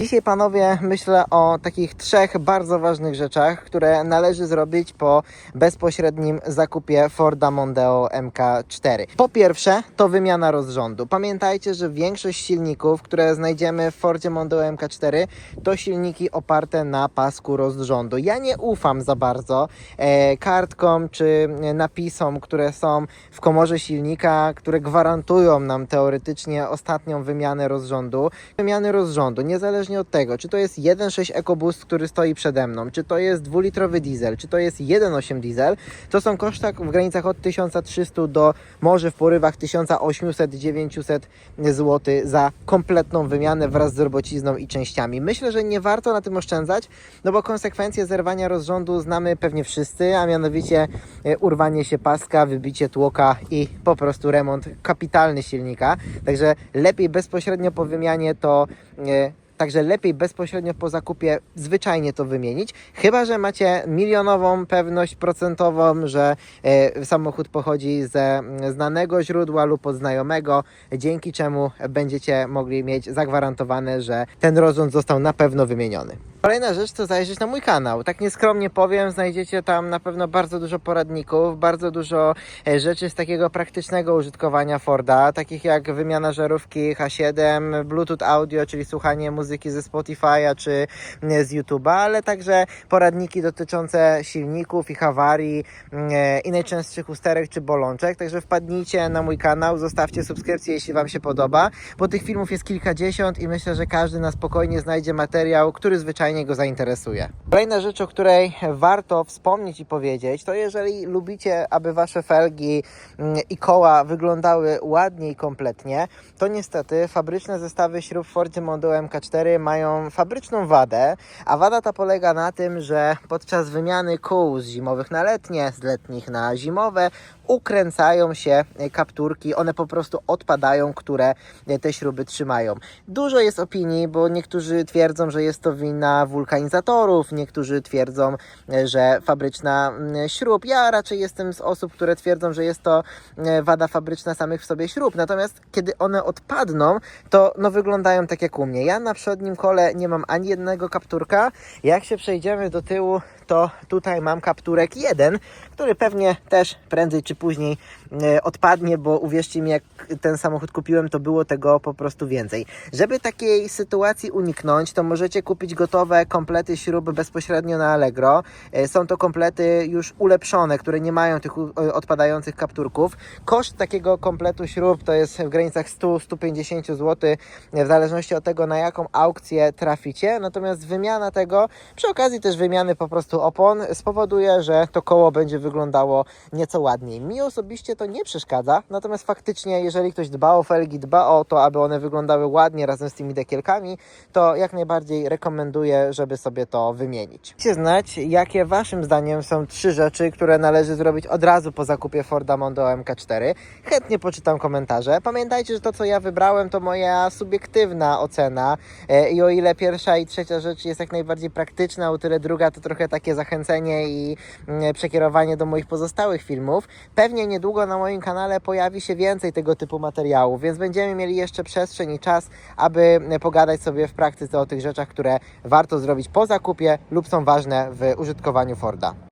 Dzisiaj, panowie, myślę o takich trzech bardzo ważnych rzeczach, które należy zrobić po bezpośrednim zakupie Forda Mondeo MK4. Po pierwsze, to wymiana rozrządu. Pamiętajcie, że większość silników, które znajdziemy w Fordzie Mondeo MK4, to silniki oparte na pasku rozrządu. Ja nie ufam za bardzo e, kartkom czy e, napisom, które są w komorze silnika, które gwarantują nam teoretycznie ostatnią wymianę rozrządu. Wymiany rozrządu, niezależnie od tego, czy to jest 1.6 EcoBoost, który stoi przede mną, czy to jest dwulitrowy diesel, czy to jest 1.8 diesel, to są koszta w granicach od 1300 do może w porywach 1800-900 zł za kompletną wymianę wraz z robocizną i częściami. Myślę, że nie warto na tym oszczędzać, no bo konsekwencje zerwania rozrządu znamy pewnie wszyscy, a mianowicie e, urwanie się paska, wybicie tłoka i po prostu remont kapitalny silnika. Także lepiej bezpośrednio po wymianie to e, Także lepiej bezpośrednio po zakupie zwyczajnie to wymienić, chyba że macie milionową pewność procentową, że e, samochód pochodzi ze mm, znanego źródła lub od znajomego, dzięki czemu będziecie mogli mieć zagwarantowane, że ten rozrząd został na pewno wymieniony. Kolejna rzecz to zajrzeć na mój kanał. Tak nieskromnie powiem, znajdziecie tam na pewno bardzo dużo poradników, bardzo dużo e, rzeczy z takiego praktycznego użytkowania Forda, takich jak wymiana żarówki H7, Bluetooth audio, czyli słuchanie muzyki ze Spotify'a czy e, z YouTube'a, ale także poradniki dotyczące silników, ich awarii e, i najczęstszych usterek czy bolączek. Także wpadnijcie na mój kanał, zostawcie subskrypcję, jeśli Wam się podoba, bo tych filmów jest kilkadziesiąt i myślę, że każdy na spokojnie znajdzie materiał, który zwyczajnie go zainteresuje. Kolejna rzecz, o której warto wspomnieć i powiedzieć, to jeżeli lubicie, aby Wasze felgi mm, i koła wyglądały ładnie i kompletnie, to niestety fabryczne zestawy śrub Fordzie Mondeo MK4 mają fabryczną wadę, a wada ta polega na tym, że podczas wymiany kół z zimowych na letnie, z letnich na zimowe, ukręcają się kapturki, one po prostu odpadają, które te śruby trzymają. Dużo jest opinii, bo niektórzy twierdzą, że jest to wina wulkanizatorów, niektórzy twierdzą, że fabryczna mm, śrub. Ja raczej jestem z osób, które twierdzą, że jest to e, wada fabryczna samych w sobie śrub. Natomiast kiedy one odpadną, to no wyglądają tak jak u mnie. Ja na przednim kole nie mam ani jednego kapturka. Jak się przejdziemy do tyłu, to tutaj mam kapturek jeden, który pewnie też prędzej czy później e, odpadnie, bo uwierzcie mi, jak ten samochód kupiłem, to było tego po prostu więcej. Żeby takiej sytuacji uniknąć, to możecie kupić gotowe komplety śrub bezpośrednio na Allegro. E, Są to komplety już ulepszone, które nie mają tych e, odpadających kapturków. Koszt takiego kompletu śrub to jest w granicach 100-150 zł, w zależności od tego, na jaką aukcję traficie. Natomiast wymiana tego, przy okazji też wymiany po prostu opon, spowoduje, że to koło będzie wyglądało nieco ładniej. Mi osobiście to nie przeszkadza, natomiast faktycznie, jeżeli ktoś dba o felgi, dba o to, aby one wyglądały ładnie razem z tymi dekielkami, to jak najbardziej rekomenduję, żeby sobie to wymienić. Chcecie znać, jakie Waszym zdaniem są trzy rzeczy, które należy zrobić od razu po zakupie Forda Mondeo MK4? Chętnie poczytam komentarze. Pamiętajcie, że to, co ja wybrałem, to moja subiektywna ocena E, i o ile pierwsza i trzecia rzecz jest jak najbardziej praktyczna, o tyle druga to trochę takie zachęcenie i mm, przekierowanie do moich pozostałych filmów. Pewnie niedługo na moim kanale pojawi się więcej tego typu materiałów, więc będziemy mieli jeszcze przestrzeń i czas, aby pogadać sobie w praktyce o tych rzeczach, które warto zrobić po zakupie lub są ważne w użytkowaniu Forda.